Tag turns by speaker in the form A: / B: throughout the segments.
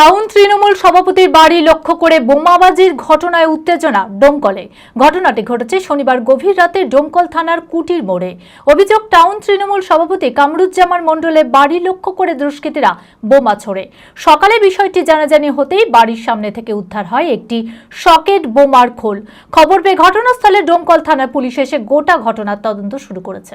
A: Town Trinamool সভাপতির বাড়ি লক্ষ্য করে বোমাবাজির ঘটনায় উত্তেজনা ডোমকলে ঘটনাটি ঘটেছে শনিবার গভীর রাতে ডোমকল থানার কুটির মোড়ে। অভিযোগ, টাউন তৃণমূল সভাপতি কামরুজ্জামান মণ্ডলের বাড়ি লক্ষ্য করে দুষ্কৃতীরা বোমা ছোড়ে। সকালে বিষয়টি জানাজানি হতেই বাড়ির সামনে থেকে উদ্ধার হয় একটি সকেট বোমার খোল। খবর পেয়ে ঘটনাস্থলে ডোমকল থানার পুলিশ এসে গোটা ঘটনার তদন্ত শুরু করেছে।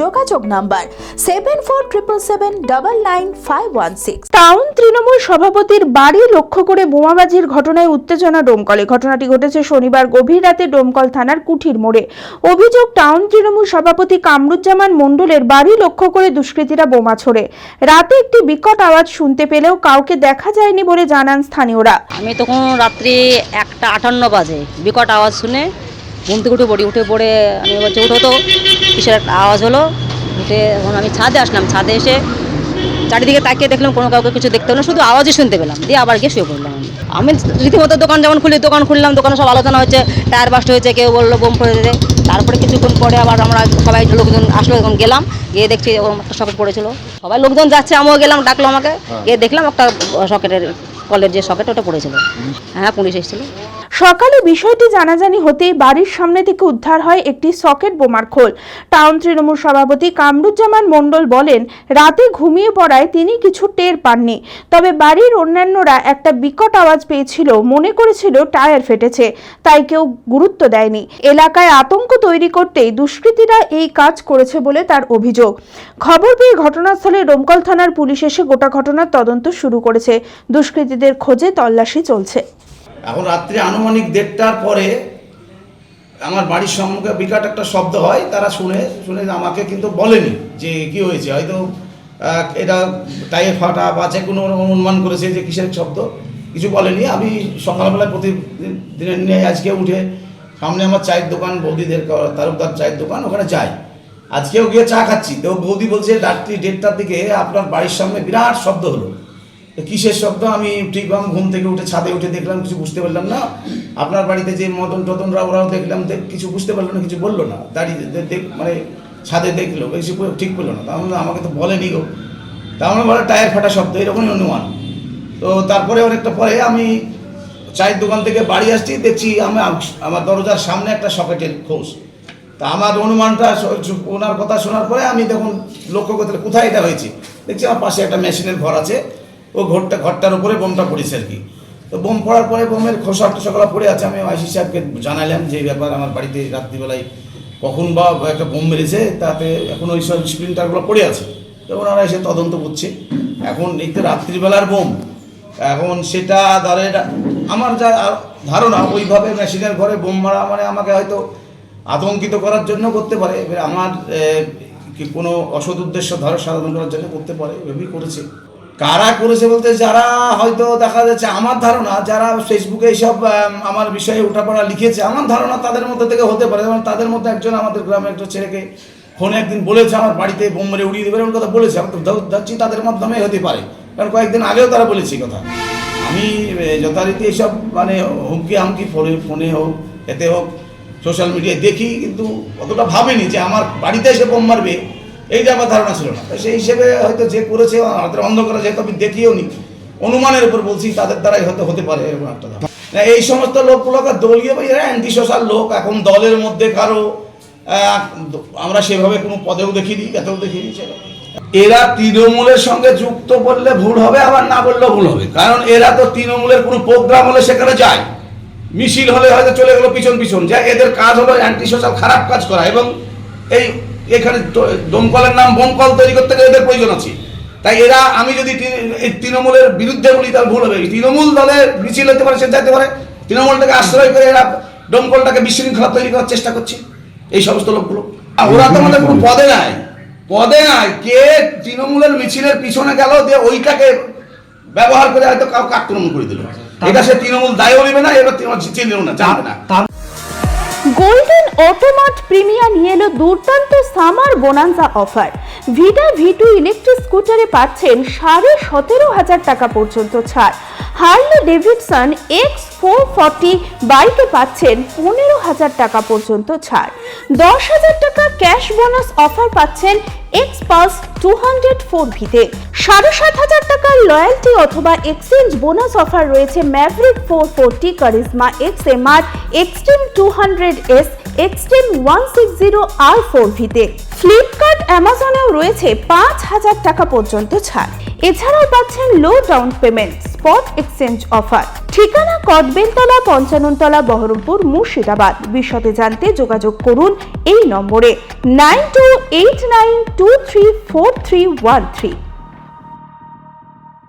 B: যোগাযোগ number seven four triple seven double nine five one six town Trinamool সভাপতির বাড়ি লক্ষ্য করে বোমাবাজির ঘটনায় উত্তেজনা ডোমকলে ঘটনাটি ঘটেছে শনিবার গভীর রাতে ডোমকল থানার কুঠির মোড়ে। অভিযোগ টাউন তৃণমূল সভাপতি কামরুজ্জামান মণ্ডলের বাড়ি লক্ষ্য করে দুষ্কৃতীরা বোমা ছোড়ে। রাতে একটি বিকট আওয়াজ শুনতে পেলেও কাউকে দেখা যায়নি বলে জানান স্থানীয়রা।
C: আমি তখন রাত্রি একটা আটান্ন বাজে বিকট আওয়াজ শুনে ঘুম থেকে উঠে পড়ি উঠে পড়ে আমি বলছি উঠো তো কিসের একটা আওয়াজ হলো উঠে তখন আমি ছাদে আসলাম ছাদে এসে চারিদিকে তাকিয়ে দেখলাম কোনো কাউকে কিছু দেখতে না, শুধু আওয়াজই শুনতে পেলাম দিয়ে আবার গিয়ে শুয়ে পড়লাম আমি। রীতিমতো দোকান যেমন খুলি দোকান খুললাম দোকানে সব আলোচনা হচ্ছে টায়ার বাস্ট হয়েছে কেউ বলল বোম পড়ে দিতে। তারপরে কিছুক্ষণ পরে আবার আমরা সবাই লোকজন আসলো তখন গেলাম গিয়ে দেখছি ওরকম একটা সকেট পড়েছিল। সবাই লোকজন যাচ্ছে আমিও গেলাম ডাকলো আমাকে গিয়ে দেখলাম একটা সকেটের কলের যে সকেট ওটা পড়েছিল। হ্যাঁ পুলিশ এসেছিল।
B: সকালে বিষয়টি জানাজানি হতেই বাড়ির সামনে থেকে উদ্ধার হয় একটি সকেট বোমার খোল। টাউন তৃণমূল সভাপতি কামরুজ্জামান মণ্ডল বলেন, রাতে ঘুমিয়ে পড়ায় তিনি কিছু টের পাননি। তবে বাড়ির অন্যান্যরা একটা বিকট আওয়াজ পেয়েছিল, মনে করেছিল টায়ার ফেটেছে, তাই কেউ গুরুত্ব দেয়নি। এলাকায় আতঙ্ক তৈরি করতেই দুষ্কৃতীরা এই কাজ করেছে বলে তার অভিযোগ। খবর পেয়ে ঘটনাস্থলে ডোমকল থানার পুলিশ এসে গোটা ঘটনার তদন্ত শুরু করেছে। দুষ্কৃতীদের খোঁজে তল্লাশি চলছে।
D: এখন রাত্রি আনুমানিক দেড়টার পরে আমার বাড়ির সম্মুখে বিরাট একটা শব্দ হয়, তারা শুনে শুনে আমাকে কিন্তু বলেনি যে কি হয়েছে। হয়তো এটা টায়ার ফাটা বা যে কোনো অনুমান করেছে যে কিসের শব্দ, কিছু বলেনি। আমি সকালবেলায় প্রতিদিনের নিয়ে আজকে উঠে সামনে আমার চায়ের দোকান, বৌদিদের তালুকদার চায়ের দোকান, ওখানে যাই। আজকেও গিয়ে চা খাচ্ছি। তো বৌদি বলছে, রাত্রি দেড়টার দিকে আপনার বাড়ির সামনে বিরাট শব্দ হলো। কিসের শব্দ? আমি ঠিক আমি ঘুম থেকে উঠে ছাদে উঠে দেখলাম, কিছু বুঝতে পারলাম না। আপনার বাড়িতে যে মদন টদনরা ওরাও দেখলাম, দেখ, কিছু বুঝতে পারল না, কিছু বলল না। দাঁড়িয়ে দেখ মানে ছাদে দেখল কিছু ঠিক করল না। তার আমাকে তো বলেনি গো। তা আমরা বলে টায়ার ফাটা শব্দ, এরকমই অনুমান তো তারপরে অনেকটা পরে আমি চায়ের দোকান থেকে বাড়ি আসছি, দেখছি আমি আমার দরজার সামনে একটা সকেটের খোঁজ। তা আমার অনুমানটা ওনার কথা শোনার পরে আমি তখন লক্ষ্য করতে কোথায় এটা হয়েছে? দেখছি আমার পাশে একটা মেশিনের ঘর আছে। ও ঘরটা ঘরটার উপরে বোমটা পড়েছে আর কি। তো বোম পড়ার পরে বোমের খোসা টোসাগুলো পড়ে আছে। আমি আইসি সাহেবকে জানালাম যে ব্যাপার আমার বাড়িতে রাত্রিবেলায় কখন বা একটা বোম মেরেছে, তাতে এখন ওই সব স্প্রিন্টারগুলো পড়ে আছে। তো ওনারা এসে তদন্ত করছে। এখন এই তো রাত্রিবেলার বোম। এখন সেটা ধরে আমার যা ধারণা, ওইভাবে মেশিনের ঘরে বোম মারা মানে আমাকে হয়তো আতঙ্কিত করার জন্য করতে পারে। এবার আমার কি কোনো অসৎ উদ্দেশ্য ধরে সাধন করার জন্য করতে পারে, এভাবেই করেছে। কারা করেছে বলতে যারা হয়তো দেখা যাচ্ছে আমার ধারণা, যারা ফেসবুকে এইসব আমার বিষয়ে উঠাপড়া লিখেছে, আমার ধারণা তাদের মধ্যে থেকে হতে পারে। যেমন তাদের মধ্যে একজন আমাদের গ্রামে একটা ছেলেকে ফোনে একদিন বলেছে, আমার বাড়িতে বোম মেরে উড়িয়ে দেবে এরকম কথা বলেছে। আমি তো ধরছি তাদের মাধ্যমে হতে পারে। কারণ কয়েকদিন আগেও তারা বলেছে কথা। আমি যথারীতি এইসব মানে হুমকি হামকি ফোনে ফোনে হোক, এতে হোক, সোশ্যাল মিডিয়ায় দেখি, কিন্তু অতটা ভাবেনি যে আমার বাড়িতে এসে বোম মারবে। এইটা আমার ধারণা ছিল না। সেই হিসেবে হয়তো যে করেছে, আমাদের অন্ধকারে যেহেতু আমি দেখিও নি। অনুমানের উপর বলছি, তাদের দ্বারাই হয়তো হতে পারে এরকম একটা ধারণা। এই সমস্ত লোকগুলোকে দলীয় বা এরা অ্যান্টি সোশ্যাল লোক, এখন দলের মধ্যে কারও আমরা সেভাবে কোনো পদেও দেখিনি, এতেও দেখিনি সেটা এরা তৃণমূলের সঙ্গে যুক্ত বললে ভুল হবে, আবার না বললেও ভুল হবে। কারণ এরা তো তৃণমূলের কোনো প্রোগ্রাম হলে সেখানে যায়। মিছিল হলে হয়তো চলে গেলো পিছন পিছন। যা এদের কাজ হলো অ্যান্টি সোশ্যাল খারাপ কাজ করা এবং এই এখানে দমকলের নাম বোমকল তৈরি করতে গেলে এদের প্রয়োজন আছে। তাই এরা, আমি যদি এই তৃণমূলের বিরুদ্ধে বলি, তাহলে ভুল হবে। তৃণমূল দলের মিছিল হতে পারে সে যেতে পারে। তৃণমূলটাকে আশ্রয় করে এরা দমকলটাকে বিশৃঙ্খলা তৈরি করার চেষ্টা করছে। এই সমস্ত লোকগুলো। আর ওরা তো আমাদের কোনো পদে নাই। পদে নাই। কে তৃণমূলের মিছিলের পিছনে গেল দিয়ে ওইটাকে ব্যবহার করে হয়তো কাউকে আক্রমণ করে দিল। এটা সে তৃণমূল দায়ও নেবে না এবার তৃণমূল চিনলেও না, জানবে না।
B: গোল্ডেন অটোমাট প্রিমিয়া নিয়ে এলো দুর্দান্ত summer bonanza offer Vida V two electric স্কুটারে পাচ্ছেন সাড়ে সতেরো হাজার টাকা পর্যন্ত ছাড়। Harley Davidson X four forty বাইকে পাচ্ছেন পনেরো হাজার টাকা পর্যন্ত ছাড়। দশ হাজার টাকা ক্যাশ বোনাস অফার পাচ্ছেন x pass two hundred four ভিতে। সাড়ে সাত হাজার টাকার লয়্যালটি অথবা এক্সচেঞ্জ বোনাস অফার রয়েছে Mavrick four forty Karizma X M R, Xtreme two hundred S, Xtreme one six zero R four ভিতে। ফ্লিপকার্ট, অ্যামাজনেও রয়েছে পাঁচ হাজার টাকা পর্যন্ত ছাড়। এছাড়াও পাচ্ছেন low down payment spot exchange offer ঠিকানা কদবেলতলা, পঞ্চাননতলা, বহরমপুর, মুর্শিদাবাদ। বিশদে জানতে যোগাযোগ করুন এই নম্বরে। Nine two eight nine two three four three one three